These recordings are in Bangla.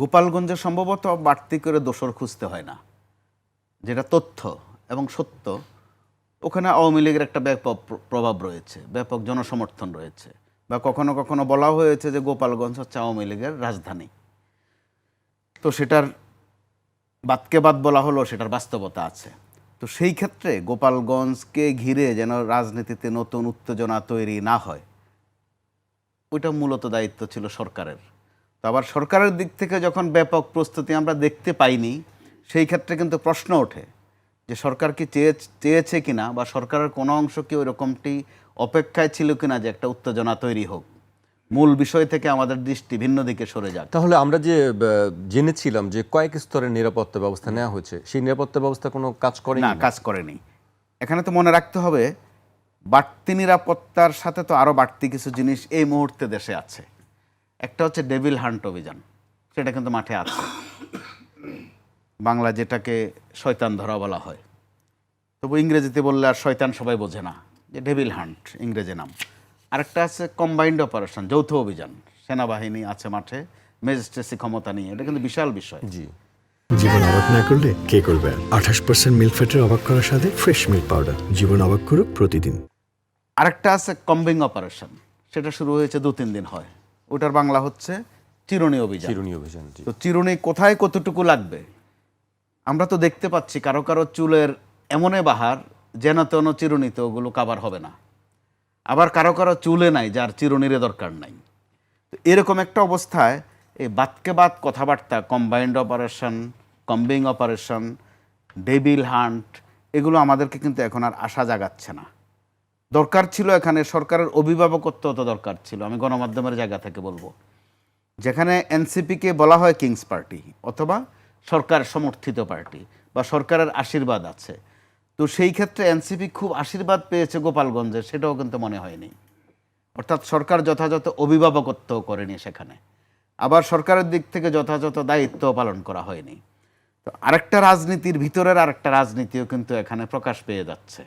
গোপালগঞ্জে সম্ভবত বাড়তি করে দোসর খুঁজতে হয় না। যেটা তথ্য এবং সত্য, ওখানে আওয়ামী লীগের একটা ব্যাপক প্রভাব রয়েছে, ব্যাপক জনসমর্থন রয়েছে বা কখনো কখনো বলা হয়েছে যে গোপালগঞ্জ হচ্ছে আওয়ামী লীগের রাজধানী। তো সেটার বাদকে বাদ বলা হলো, সেটার বাস্তবতা আছে। তো সেই ক্ষেত্রে গোপালগঞ্জকে ঘিরে যেন রাজনীতিতে নতুন উত্তেজনা তৈরি না হয়, ওইটা মূলত দায়িত্ব ছিল সরকারের। তো আবার সরকারের দিক থেকে যখন ব্যাপক প্রস্তুতি আমরা দেখতে পাইনি সেই ক্ষেত্রে কিন্তু প্রশ্ন ওঠে যে সরকার কি চেয়ে চেয়েছে কিনা বা সরকারের কোনো অংশ কি ওই রকমটি অপেক্ষায় ছিল কিনা যে একটা উত্তেজনা তৈরি হোক। মূল বিষয় থেকে আমাদের দৃষ্টি ভিন্ন দিকে সরে যাক। তাহলে আমরা যে জেনেছিলাম যে কয়েক স্তরের নিরাপত্তা ব্যবস্থা নেওয়া হয়েছে সেই নিরাপত্তা ব্যবস্থা কোনো কাজ করে না কাজ করেনি। এখানে তো মনে রাখতে হবে বাড়তি নিরাপত্তার সাথে তো আরও বাড়তি কিছু জিনিস এই মুহূর্তে দেশে আছে। একটা হচ্ছে ডেভিল হান্ট অভিযান সেটা কিন্তু মাঠে আছে। বাংলা যেটাকে শয়তান ধরা বলা হয়। তবু ইংরেজিতে বললে আর শয়তান সবাই বোঝে না যে ডেভিল হান্ট ইংরেজি নাম। আরেকটা আছে কম্বাইন্ড অপারেশন যৌথ অভিযান সেনাবাহিনী আছে মাঠে ম্যাজিস্ট্রেসি ক্ষমতা নিয়ে এটা কিন্তু বিশাল বিষয়। জি। জীবন অবাক না করলে কে করবে? আঠাশ পার্সেন্ট মিল্ক ফ্যাটের অবাক করার সাথে ফ্রেশ মিল্ক পাউডার জীবন অবাক করুক প্রতিদিন। আরেকটা আছে কম্বিং অপারেশন সেটা শুরু হয়েছে দু তিন দিন হয়। ওটার বাংলা হচ্ছে চিরুনি অভিযান। চিরুনি অভিযান তো চিরুনি কোথায় কতটুকু লাগবে? আমরা তো দেখতে পাচ্ছি কারও কারও চুলের এমনে বাহার যেন তেন চিরুনিতে ওগুলো কাবার হবে না। আবার কারও কারও চুলে নাই যার চিরুনির দরকার নাই। এরকম একটা অবস্থায় এই বাতকে বাত কথাবার্তা combined operation combing operation devil hunt এগুলো আমাদেরকে কিন্তু এখন আর আশা জাগাচ্ছে না। দরকার ছিল এখানে, সরকারের অভিভাবকত্ব তো দরকার ছিল, আমি গণমাধ্যমের জায়গা থেকে বলব। যেখানে এনসিপিকে বলা হয় কিংস পার্টি, অথবা সরকার সমর্থিত পার্টি, বা সরকারের আশীর্বাদ আছে। তো সেই ক্ষেত্রে এনসিপি খুব আশীর্বাদ পেয়েছে গোপালগঞ্জে, সেটাও কিন্তু মনে হয়নি। অর্থাৎ সরকার যথাযথ অভিভাবকত্ব করেনি সেখানে। আবার সরকারের দিক থেকে যথাযথ দায়িত্ব পালন করা হয়নি। তো আরেকটা রাজনীতির ভিতরের আরেকটা রাজনীতিও কিন্তু এখানে প্রকাশ পেয়ে যাচ্ছে।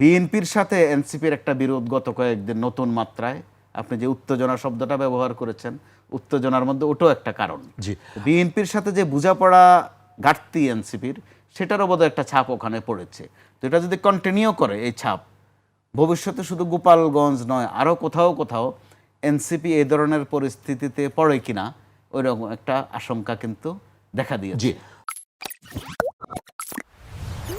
বিএনপির সাথে এনসিপির একটা বিরোধ গত কয়েকদিন নতুন মাত্রায়। আপনি যে উত্তেজনা শব্দটা ব্যবহার করেছেন উত্তেজনার মধ্যে ওটাও একটা কারণ। জি। বিএনপির সাথে যে বোঝাপড়া ঘাটতি এনসিপির সেটারও বোধহয় একটা ছাপ ওখানে পড়েছে। তো এটা যদি কন্টিনিউ করে এই ছাপ ভবিষ্যতে শুধু গোপালগঞ্জ নয় আরও কোথাও কোথাও এনসিপি এই ধরনের পরিস্থিতিতে পড়ে কিনা ওই রকম একটা আশঙ্কা কিন্তু দেখা দিয়েছে। জি।